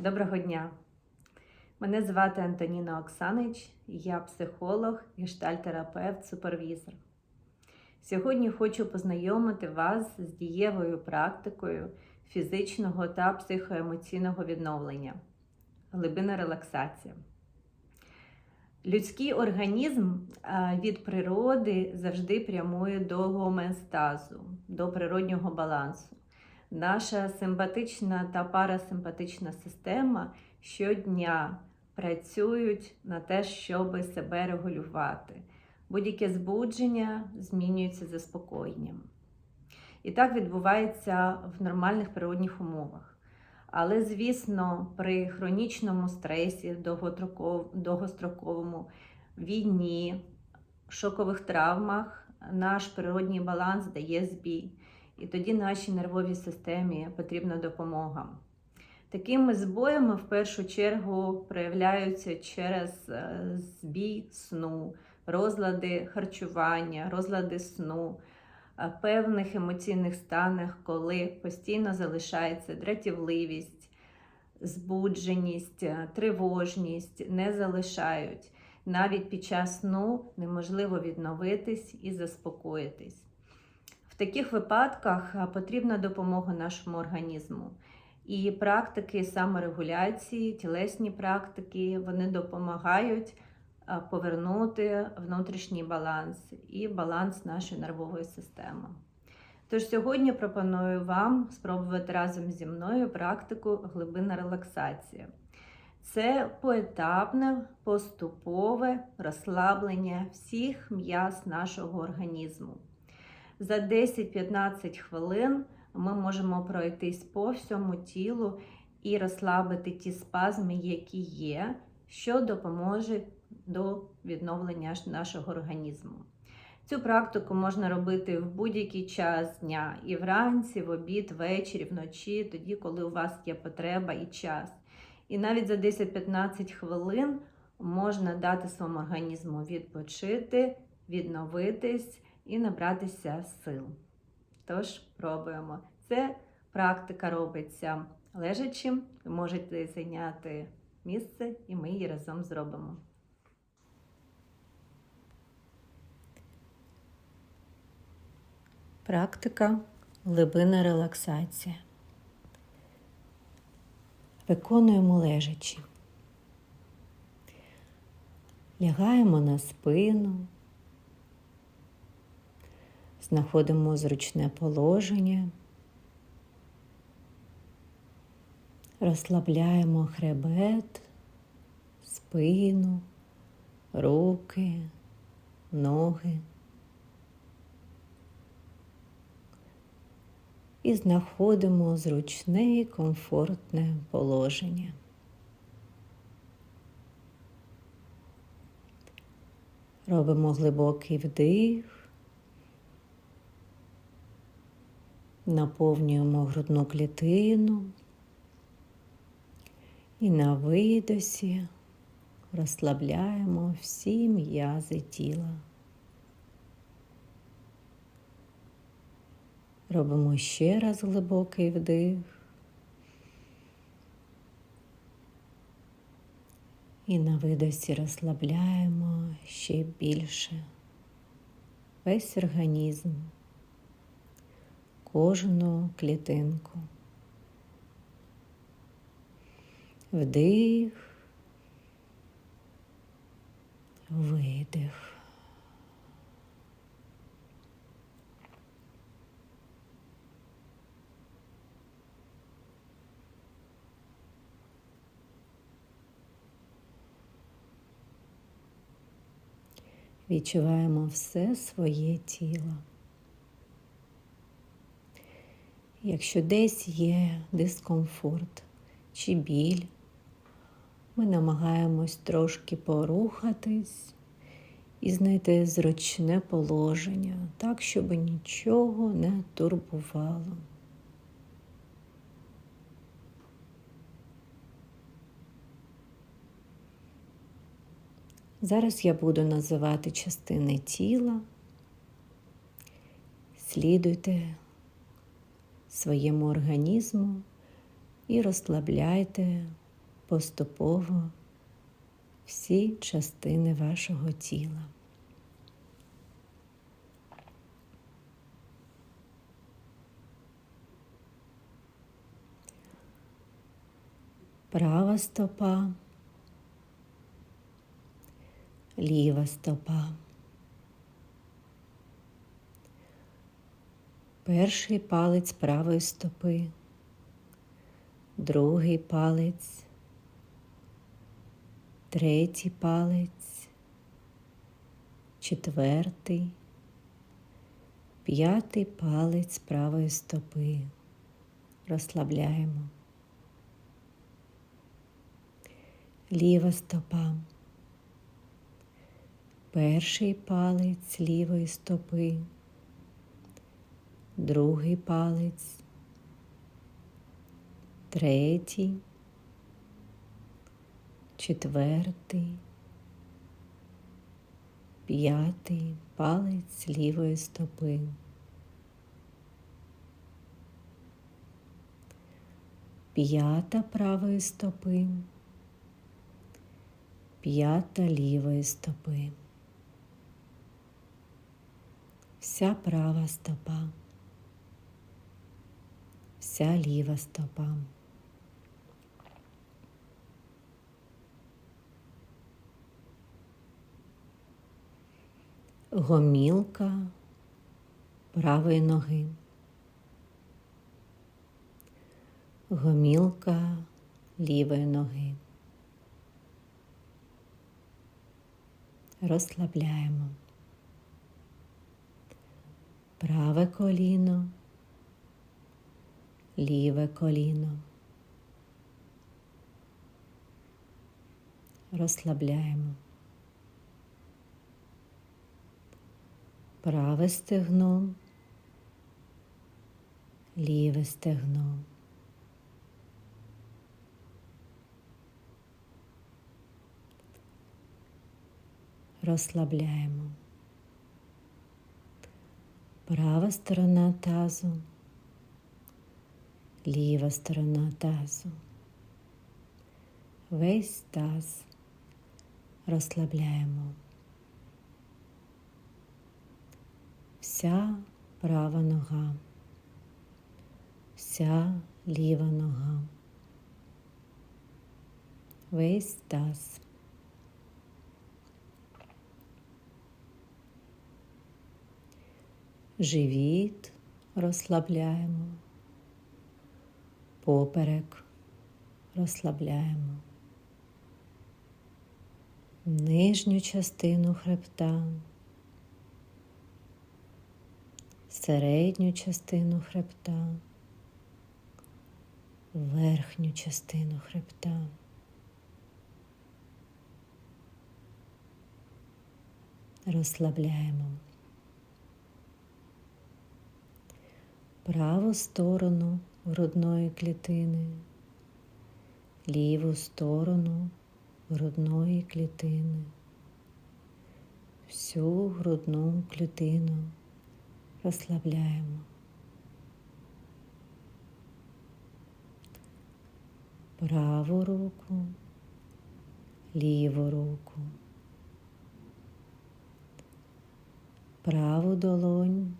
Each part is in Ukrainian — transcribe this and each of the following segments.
Доброго дня! Мене звати Антоніна Оксанич, я психолог, гештальтерапевт, супервізор. Сьогодні хочу познайомити вас з дієвою практикою фізичного та психоемоційного відновлення, глибина релаксація. Людський організм від природи завжди прямує до гомеостазу, до природнього балансу. Наша симпатична та парасимпатична система щодня працюють на те, щоб себе регулювати. Будь-яке збудження змінюється заспокоєнням. І так відбувається в нормальних природних умовах. Але, звісно, при хронічному стресі, довгостроковому війні, шокових травмах наш природній баланс дає збій. І тоді нашій нервовій системі потрібна допомога. Такими збоями в першу чергу проявляються через е, збій сну, розлади харчування, розлади сну, е, певних емоційних станах, коли постійно залишається дратівливість, збудженість, е, тривожність, не залишають. Навіть під час сну неможливо відновитись і заспокоїтись. Таких випадках потрібна допомога нашому організму. І практики саморегуляції, тілесні практики, вони допомагають повернути внутрішній баланс і баланс нашої нервової системи. Тож сьогодні пропоную вам спробувати разом зі мною практику глибинна релаксація. Це поетапне, поступове розслаблення всіх м'яз нашого організму. За 10-15 хвилин ми можемо пройтись по всьому тілу і розслабити ті спазми, які є, що допоможе до відновлення нашого організму. Цю практику можна робити в будь-який час дня, і вранці, в обід, ввечері, вночі, тоді, коли у вас є потреба і час. І навіть за 10-15 хвилин можна дати своєму організму відпочити, відновитись і набратися сил. Тож, пробуємо. Це практика робиться лежачим, ви можете зайняти місце, і ми її разом зробимо. Практика глибина релаксація. Виконуємо лежачи. Лягаємо на спину, знаходимо зручне положення, розслабляємо хребет, спину, руки, ноги. І знаходимо зручне і комфортне положення. Робимо глибокий вдих, наповнюємо грудну клітину і на видосі розслабляємо всі м'язи тіла. Робимо ще раз глибокий вдих. І на видосі розслабляємо ще більше весь організм, кожну клітинку. Вдих, видих. Відчуваємо все своє тіло. Якщо десь є дискомфорт чи біль, ми намагаємось трошки порухатись і знайти зручне положення, так, щоб нічого не турбувало. Зараз я буду називати частини тіла. Слідуйте своєму організму і розслабляйте поступово всі частини вашого тіла. Права стопа, ліва стопа. Перший палець правої стопи, другий палець, третій палець, четвертий, п'ятий палець правої стопи. Розслабляємо. Ліва стопа. Перший палець лівої стопи другий палець, третій, четвертий, п'ятий палець лівої стопи. П'ята правої стопи, п'ята лівої стопи, вся права стопа вся ліва стопа. Гомілка правої ноги. Гомілка лівої ноги. Розслабляємо. Праве коліно ліве коліно. Розслабляємо. Праве стегно, ліве стегно. Розслабляємо. Права сторона тазу ліва сторона тазу. Весь таз розслабляємо. Вся права нога, вся ліва нога, весь таз. Живіт розслабляємо поперек розслабляємо, нижню частину хребта, середню частину хребта, верхню частину хребта. Розслабляємо праву сторону грудної клітини, ліву сторону грудної клітини, всю грудну клітину розслабляємо. Праву руку, ліву руку, праву долонь,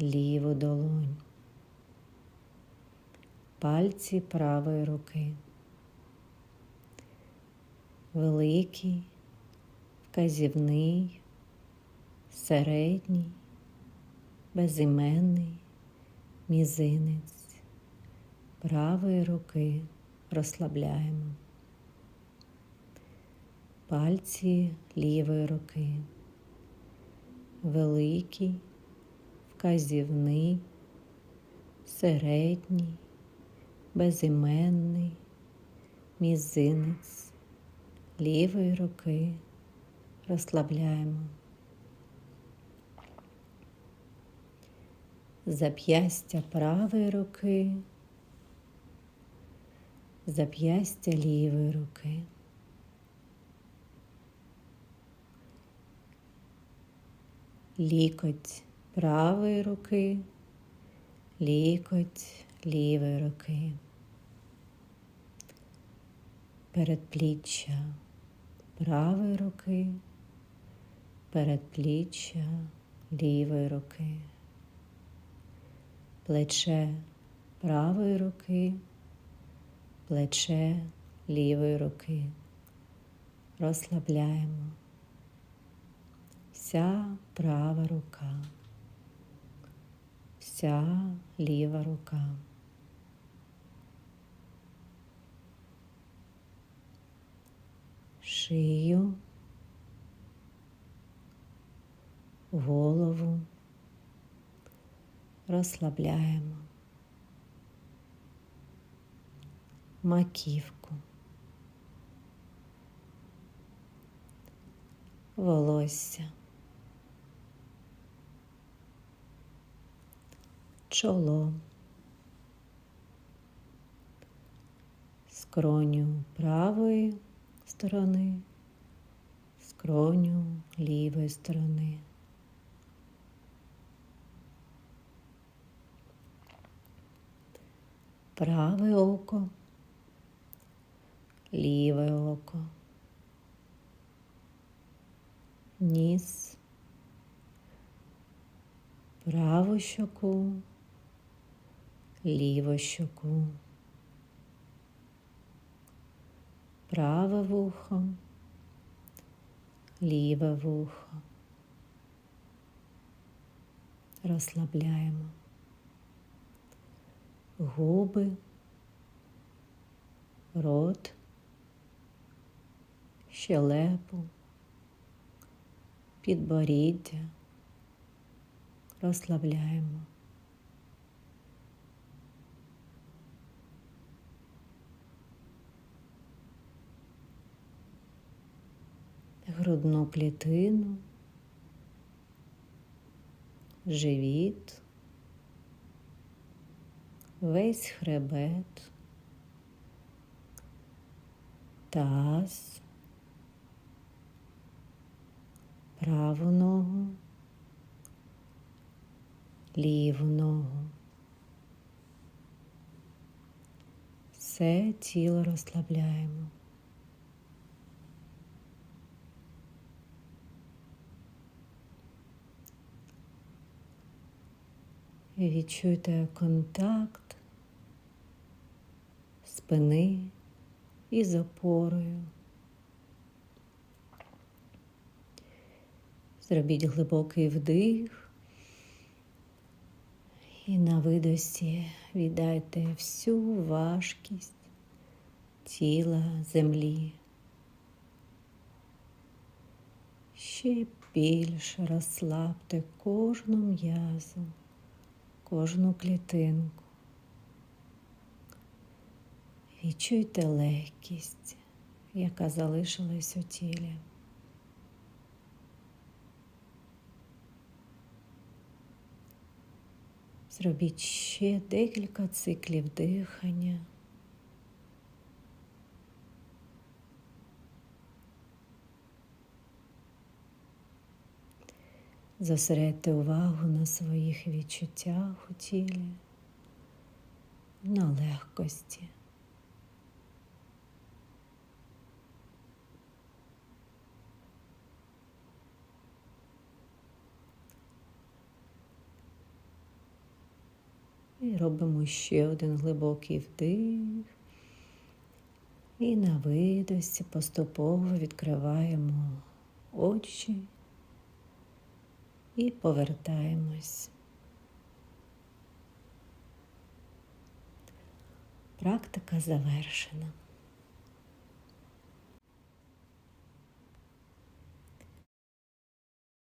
ліву долонь пальці правої руки, великий, вказівний, середній, безіменний мізинець. Правої руки розслабляємо. Пальці лівої руки, великий, вказівний, середній, безіменний мізинець лівої руки розслабляємо. Зап'ястя правої руки, зап'ястя лівої руки. Лікоть правої руки, лікоть лівої руки передпліччя правої руки, передпліччя лівої руки, плече правої руки, плече лівої руки. Розслабляємо вся права рука, вся ліва рука. Шию, голову розслабляємо, маківку, волосся. чоло, скроню правої сторони, скроню лівої сторони. Праве око, ліве око, ніс, праву щоку, ліву щоку, праве вухо, ліве вухо. Розслабляємо губи, рот, щелепу, підборіддя. Розслабляємо. Грудну клітину, живіт, весь хребет, таз, праву ногу, ліву ногу. Все тіло розслабляємо. І відчуйте контакт спини із опорою. Зробіть глибокий вдих і на видосі віддайте всю важкість тіла землі. Ще більше розслабте кожну м'язу кожну клітинку. Відчуйте легкість, яка залишилась у тілі. Зробіть ще декілька циклів дихання. Зосередьте увагу на своїх відчуттях у тілі, на легкості. І робимо ще один глибокий вдих. І на видосі поступово відкриваємо очі і повертаємось. Практика завершена.